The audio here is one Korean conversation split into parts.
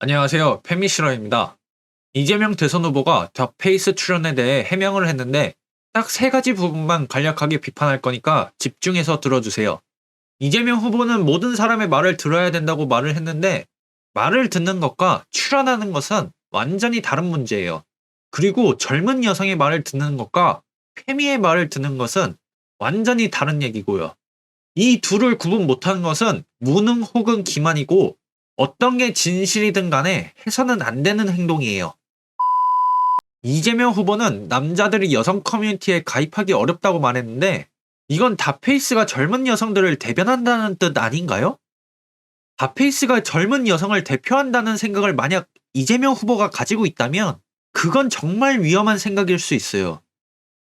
안녕하세요. 페미시러입니다. 이재명 대선 후보가 더 페이스 출연에 대해 해명을 했는데 딱 세 가지 부분만 간략하게 비판할 거니까 집중해서 들어주세요. 이재명 후보는 모든 사람의 말을 들어야 된다고 말을 했는데 말을 듣는 것과 출연하는 것은 완전히 다른 문제예요. 그리고 젊은 여성의 말을 듣는 것과 페미의 말을 듣는 것은 완전히 다른 얘기고요. 이 둘을 구분 못하는 것은 무능 혹은 기만이고 어떤 게 진실이든 간에 해서는 안 되는 행동이에요. 이재명 후보는 남자들이 여성 커뮤니티에 가입하기 어렵다고 말했는데 이건 다페이스가 젊은 여성들을 대변한다는 뜻 아닌가요? 다페이스가 젊은 여성을 대표한다는 생각을 만약 이재명 후보가 가지고 있다면 그건 정말 위험한 생각일 수 있어요.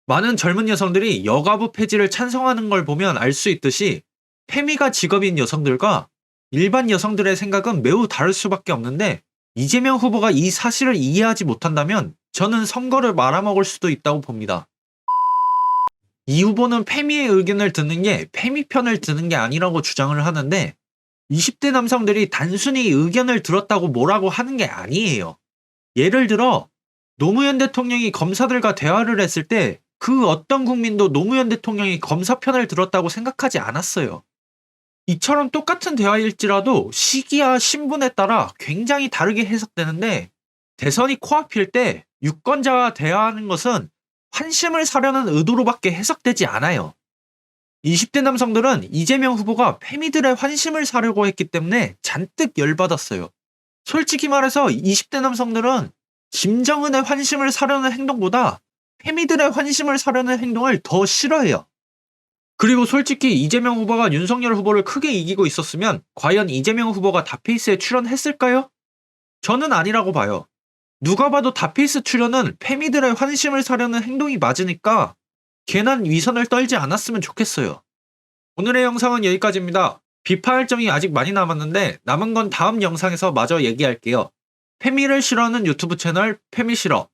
많은 젊은 여성들이 여가부 폐지를 찬성하는 걸 보면 알 수 있듯이 페미가 직업인 여성들과 일반 여성들의 생각은 매우 다를 수밖에 없는데 이재명 후보가 이 사실을 이해하지 못한다면 저는 선거를 말아먹을 수도 있다고 봅니다. 이 후보는 페미의 의견을 듣는 게 페미 편을 듣는 게 아니라고 주장을 하는데 20대 남성들이 단순히 의견을 들었다고 뭐라고 하는 게 아니에요. 예를 들어 노무현 대통령이 검사들과 대화를 했을 때 그 어떤 국민도 노무현 대통령이 검사 편을 들었다고 생각하지 않았어요. 이처럼 똑같은 대화일지라도 시기와 신분에 따라 굉장히 다르게 해석되는데 대선이 코앞일 때 유권자와 대화하는 것은 환심을 사려는 의도로밖에 해석되지 않아요. 20대 남성들은 이재명 후보가 페미들의 환심을 사려고 했기 때문에 잔뜩 열받았어요. 솔직히 말해서 20대 남성들은 김정은의 환심을 사려는 행동보다 페미들의 환심을 사려는 행동을 더 싫어해요. 그리고 솔직히 이재명 후보가 윤석열 후보를 크게 이기고 있었으면 과연 이재명 후보가 다페이스에 출연했을까요? 저는 아니라고 봐요. 누가 봐도 다페이스 출연은 페미들의 환심을 사려는 행동이 맞으니까 괜한 위선을 떨지 않았으면 좋겠어요. 오늘의 영상은 여기까지입니다. 비판할 점이 아직 많이 남았는데 남은 건 다음 영상에서 마저 얘기할게요. 페미를 싫어하는 유튜브 채널 페미싫어